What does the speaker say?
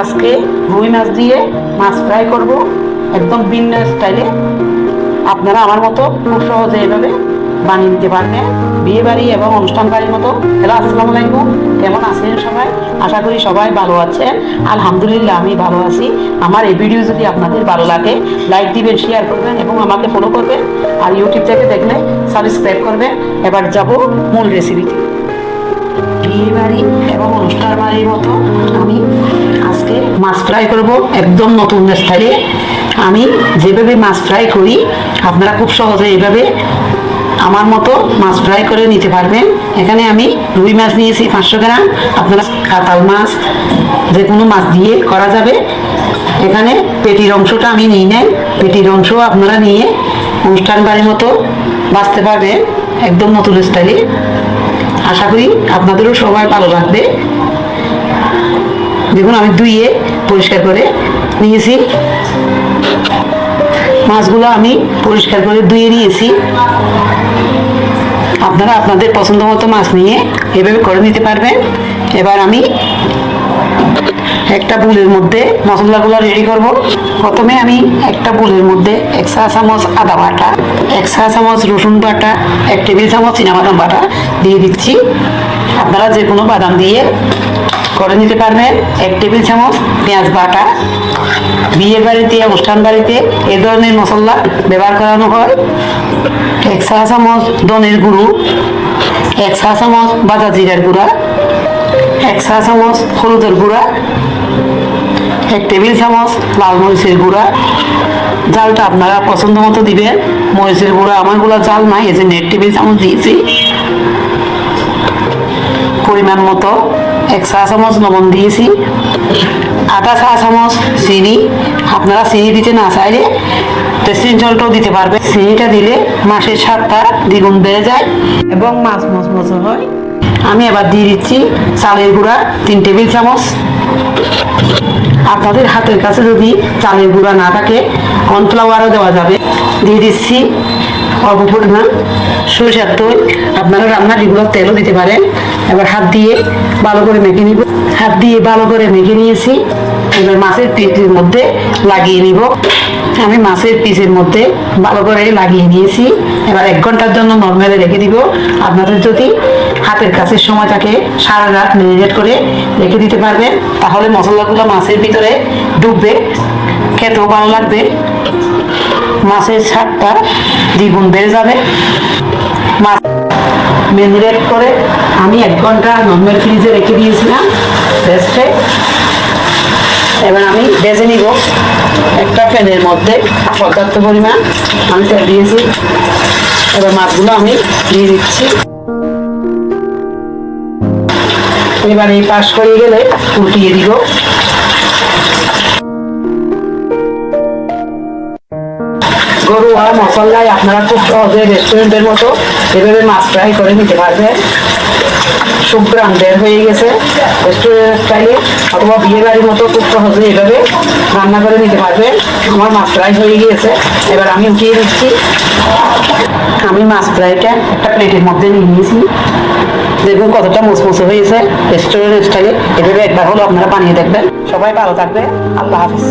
আজকে রুই মাছ দিয়ে মাছ ফ্রাই করব একদম ভিন্ন স্টাইলে আপনারা আমার মতো খুব সহজে এভাবে বানিয়ে নিতে পারবেন। বিয়ে বাড়ি এবং অনুষ্ঠান বাড়ির মতো। হ্যালো, আসসালামু আলাইকুম। কেমন আছেন সবাই? আশা করি সবাই ভালো আছেন। আলহামদুলিল্লাহ, আমি ভালো আছি। আমার এই ভিডিও যদি আপনাদের ভালো লাগে লাইক দিবেন শেয়ার করবেন এবং আমাকে ফলো করবেন। আর ইউটিউব থেকে দেখলে সাবস্ক্রাইব করবেন। এবার যাব মূল রেসিপিতে বিয়ে বাড়ি এবং অনুষ্ঠান বাড়ির মতো মাছ ফ্রাই করব একদম নতুন স্টাইলে আমি যেভাবে মাছ ফ্রাই করি, আপনারা খুব সহজে এইভাবে আমার মতো মাছ ফ্রাই করে নিতে পারবেন। এখানে আমি রুই মাছ নিয়েছি পাঁচশো গ্রাম। আপনারা কাতাল মাছ যে কোনো মাছ দিয়ে করা যাবে। এখানে পেটির অংশটা আমি নিই। নেন পেটির অংশ আপনারা নিয়ে অনুষ্ঠান বাড়ির মতো বাঁচতে পারবেন। একদম নতুন স্টাইলে আশা করি আপনাদেরও সবাই ভালো লাগবে। দেখুন, আমি ধুইয়ে পরিষ্কার করে নিয়েছি। মাছগুলো আমি পরিষ্কার করে ধুয়ে নিয়েছি। আপনারা আপনাদের পছন্দ মতো মাছ নিয়ে এভাবে করে নিতে পারবেন। এবার আমি একটা বুলের মধ্যে মশলাগুলো রেডি করব। প্রথমে আমি একটা বুলের মধ্যে এক চা চামচ আদা বাটা, এক চা চামচ রসুন বাটা, এক টেবিল চামচ বাদাম বাটা দিয়ে দিচ্ছি। আপনারা যে কোনো বাদাম দিয়ে করে নিতে পারবেন এক টেবিল চামচ পেঁয়াজ বাটা। বিয়ে বাড়িতে, অনুষ্ঠান বাড়িতে এ ধরনের মশলা ব্যবহার করানো হয়। এক চা চামচ দনের গুঁড়ো। এক চা চামচ বাজা জিরার গুঁড়া। এক চা চামচ হলুদের গুঁড়া। এক টেবিল চামচ লাল মরিচের গুঁড়া। জালটা আপনারা পছন্দ মতো দিবেন। মরিচের গুঁড়া আমারগুলো জাল নাই, এই যে এক টেবিল চামচ দিয়েছি। পরিমাণ মতো। এক চা চামচ লবণ দিয়েছি আধা চা চামচ চিনি আপনারা চিনি দিতে না চাইলে টেস্টিং জলটাও দিতে পারবে চিনিটা দিলে মাছের স্বাদটা দ্বিগুণ বেড়ে যায় এবং মাছ মচমচে হয়। আমি এবার দিয়ে দিচ্ছি চালের গুঁড়া, তিন টেবিল চামচ। আপনাদের হাতের কাছে যদি চালের গুঁড়া না থাকে কর্নফ্লাওয়ারও দেওয়া যাবে। দিয়ে দিচ্ছি অল্প পরিমাণ সরিষার তেল আপনারা রান্নার রেগুলার তেলও দিতে পারেন। এবার হাত দিয়ে ভালো করে মেখে নিব। হাত দিয়ে ভালো করে মেখে নিয়েছি। এবার মাছের পিসের মধ্যে লাগিয়ে নিব। আমি মাছের পিসের মধ্যে ভালো করে লাগিয়ে নিয়েছি। এবার এক ঘণ্টার জন্য নর্মালে রেখে দিব। আপনাদের যদি হাতের কাছে সময় থাকে, সারা রাত ম্যারিনেট করে রেখে দিতে পারবেন, তাহলে মশলাগুলো মাছের ভিতরে ডুববে, খেতেও ভালো লাগবে। মাছের স্বাদটা দ্বিগুণ বেড়ে যাবে। মাছ ম্যারিনেট করে আমি এক ঘণ্টা নর্মাল ফ্রিজে রেখে দিয়েছিলাম রেস্টে। এবার আমি ভেজে নিব একটা প্যানের মধ্যে পর্যাপ্ত পরিমাণ আমি তেল দিয়েছি। এবার মাছগুলো আমি দিয়ে দিচ্ছি। এবার এই পাশ করে গেলে উল্টিয়ে দিব। গরু আর মশলায় আপনারা খুব সহজে রেস্টুরেন্টের মতো এভাবে মাছ ফ্রাই করে নিতে পারবেন। সুগ্রাম বের হয়ে গেছে রেস্টুরেন্ট স্টাইলে অথবা বিয়ে বাড়ির মতো খুব সহজে এভাবে রান্না করে নিতে পারবেন। আমার মাছ ফ্রাই হয়ে গিয়েছে, এবার আমি উঠিয়ে দিচ্ছি। আমি মাছ ফ্রাইটা একটা প্লেটের মধ্যে নিয়ে নিয়েছি। দেখুন কতটা মুসমুসে হয়েছে রেস্টুরেন্ট স্টাইলে এভাবে একবার হলো আপনারা বানিয়ে দেখবেন। সবাই ভালো থাকবে আল্লাহ হাফিজ।